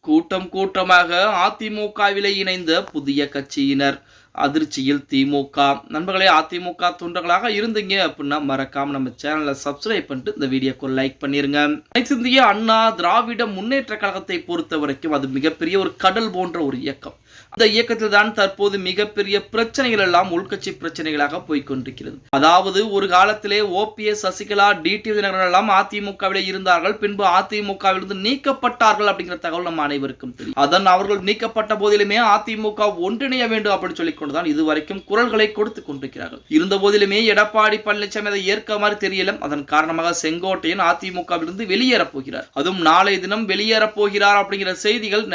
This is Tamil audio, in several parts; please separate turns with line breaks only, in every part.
கூட்டம் கூட்டமாக அதிமுகவிலே இணைந்த புதிய கட்சியினர். அதிர்ச்சியில் திமுக. நண்பர்களே அதிமுக தொண்டர்களாக இருந்தீங்க அப்படின்னா மறக்காம நம்ம சேனலை சப்ஸ்கிரைப் பண்ணிட்டு இந்த வீடியோக்கு லைக் பண்ணிருங்க. அனைத்து இந்திய அண்ணா திராவிட முன்னேற்ற கழகத்தை பொறுத்த வரைக்கும் அது மிகப்பெரிய ஒரு கடல் போன்ற ஒரு இயக்கம். அந்த இயக்கத்தில் தான் தற்போது மிகப்பெரிய பிரச்சனைகள் எல்லாம் உள்கட்சி பிரச்சனைகளாக போய்கொண்டிருக்கிறது. அதாவது ஒரு காலத்திலே ஓபிஎஸ் சசிகலா டிடி தினகரன் எல்லாம் அதிமுகவிலே இருந்தார்கள் பின்பு அதிமுகவிலிருந்து நீக்கப்பட்டார்கள் அப்படிங்கிற தகவல் நம்ம அனைவருக்கும் தெரியும். அதன் அவர்கள் நீக்கப்பட்ட போதிலுமே அதிமுக ஒன்றிணைய வேண்டும் அப்படின்னு சொல்லி கொண்டுதான் இதுவரைக்கும் குரல்களை கொடுத்து கொண்டிருக்கிறார்கள். இருந்த போதிலுமே எடப்பாடி பழனிசாமி அதை ஏற்க மாதிரி தெரியல. அதன் காரணமாக செங்கோட்டையன் அதிமுகவிலிருந்து வெளியேறப் போகிறார். அதுவும் நாளை தினம் வெளியேறப் போகிறார் அப்படிங்கிற செய்திகள்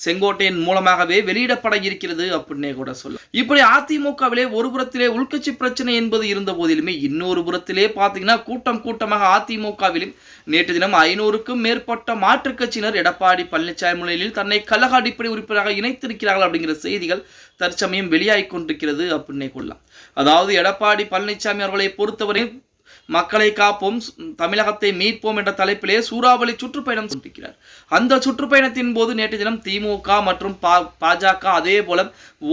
செங்கோட்டையின் மூலமாகவே வெளியிடப்பட இருக்கிறது அப்படின்னே கூட சொல்லு இப்படி அதிமுகவிலே ஒரு புறத்திலே உள்கட்சி பிரச்சனை என்பது இருந்த போதிலுமே இன்னொரு புறத்திலே பார்த்தீங்கன்னா கூட்டம் கூட்டமாக அதிமுகவிலும் நேற்று தினம் ஐநூறுக்கும் மேற்பட்ட மாற்றுக் கட்சியினர் எடப்பாடி பழனிசாமி முன்னிலையில் தன்னை கழக அடிப்படை உறுப்பினராக இணைத்திருக்கிறார்கள் அப்படிங்கிற செய்திகள் தற்சமயம் வெளியாகிக் கொண்டிருக்கிறது அப்படின்னே கொள்ளலாம். அதாவது எடப்பாடி பழனிசாமி அவர்களை பொறுத்தவரை மக்களை காப்போம் தமிழகத்தை மீட்போம் என்ற தலைப்பிலே சூறாவளி சுற்றுப்பயணம் சென்றிருக்கிறார் அந்த சுற்றுப்பயணத்தின் போது நேற்று தினம் திமுக மற்றும் பாஜக அதே போல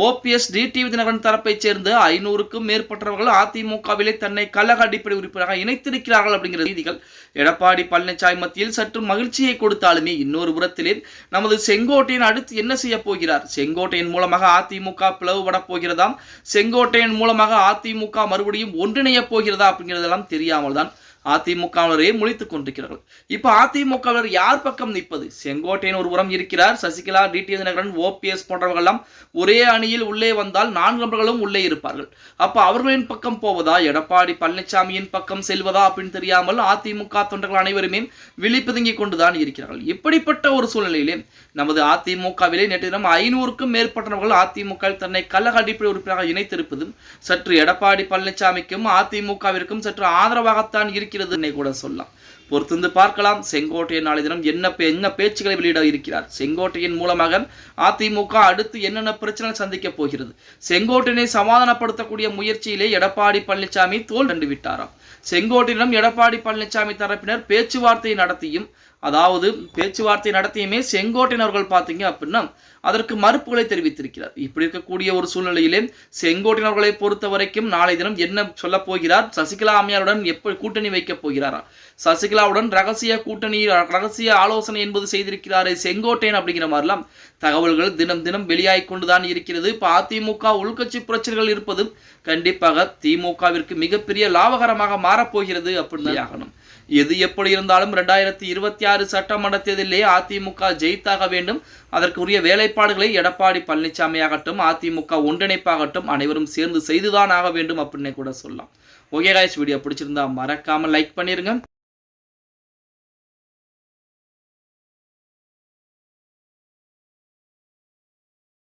ஓபிஎஸ் டிடிவி தினகரன் தரப்பைச் சேர்ந்த ஐநூறுக்கும் மேற்பட்டவர்கள் அதிமுகவிலே தன்னை கழக அடிப்படை உறுப்பினராக இணைத்திருக்கிறார்கள் அப்படிங்கிற செய்திகள் எடப்பாடி பழனிசாமி மத்தியில் சற்று மகிழ்ச்சியை கொடுத்தாலுமே இன்னொரு புறத்திலே நமது செங்கோட்டையன் அடுத்து என்ன செய்ய போகிறார்? செங்கோட்டையின் மூலமாக அதிமுக பிளவுபட போகிறதாம்? செங்கோட்டையின் மூலமாக அதிமுக மறுபடியும் ஒன்றிணைய போகிறதா அப்படிங்கிறதெல்லாம் தெரியாமல் தான் அதிமுகவினரே முழித்துக் கொண்டிருக்கிறார்கள். இப்ப அதிமுகவினர் யார் பக்கம் நிற்பது? செங்கோட்டையன் ஒரு புறம் இருக்கிறார். Sasikala T T S Dhinakaran O P S போன்றவர்களெல்லாம் ஒரே அணியில் உள்ளே வந்தால் நான்கு நபர்களும் உள்ளே இருப்பார்கள். அப்ப அவர்களின் பக்கம் போவதா? எடப்பாடி பழனிசாமியின் பக்கம் செல்வதா அப்படின்னு தெரியாமல் அதிமுக தொண்டர்கள் அனைவருமே விழிப்புதுங்கி கொண்டுதான் இருக்கிறார்கள். இப்படிப்பட்ட ஒரு சூழ்நிலையிலே நமது அதிமுகவிலே நேற்று தினம் ஐநூறுக்கும் மேற்பட்டவர்கள் அதிமுக தன்னை கழக அடிப்படை உறுப்பினராக இணைத்திருப்பதும் சற்று எடப்பாடி பழனிசாமிக்கும் அதிமுகவிற்கும் சற்று ஆதரவாகத்தான் இருக்கிறது. என்னை கூட சொல்லலாம். பொறுத்திருந்து பார்க்கலாம். செங்கோட்டையன் நாளை தினம் என்ன என்ன பேச்சுக்களை வெளியிட இருக்கிறார்? செங்கோட்டையின் மூலமாக அதிமுக அடுத்து என்னென்ன பிரச்சனை சந்திக்க போகிறது? செங்கோட்டையனை சமாதானப்படுத்தக்கூடிய முயற்சியிலே எடப்பாடி பழனிசாமி தோல் கண்டு விட்டாராம் செங்கோட்டையிடம் எடப்பாடி பழனிசாமி தரப்பினர் பேச்சுவார்த்தை நடத்தியும் அதாவது பேச்சுவார்த்தை நடத்தியுமே செங்கோட்டையன் அவர்கள் பார்த்தீங்க அப்படின்னா அதற்கு மறுப்புகளை தெரிவித்திருக்கிறார். இப்படி இருக்கக்கூடிய ஒரு சூழ்நிலையிலே செங்கோட்டையன் அவர்களை பொறுத்த வரைக்கும் நாளை தினம் என்ன சொல்ல போகிறார்? சசிகலா அம்மையாருடன் எப்படி கூட்டணி வைக்கப் போகிறாரா? சசிகலாவுடன் ரகசிய கூட்டணி ரகசிய ஆலோசனை என்பது செய்திருக்கிறாரே செங்கோட்டையன் அப்படிங்கிற மாதிரிலாம் தகவல்கள் தினம் தினம் வெளியாகி கொண்டுதான் இருக்கிறது. இப்போ அதிமுக உள்கட்சி பிரச்சனைகள் இருப்பது கண்டிப்பாக திமுகவிற்கு மிகப்பெரிய லாபகரமாக மாறப்போகிறது அப்படின்னு ஆகணும். எது எப்படி இருந்தாலும் ரெண்டாயிரத்தி இருபத்தி ஆறு சட்டமன்ற தேர்தலிலே அதிமுக ஜெயித்தாக வேண்டும். அதற்குரிய வேலைப்பாடுகளை எடப்பாடி பழனிசாமி ஆகட்டும் அதிமுக ஒன்றிணைப்பாகட்டும் அனைவரும் சேர்ந்து செய்துதான் ஆக வேண்டும் அப்படின்னு கூட சொல்லலாம். ஓகே காய்ஸ் வீடியோ பிடிச்சிருந்தா மறக்காமல் லைக் பண்ணிருங்க.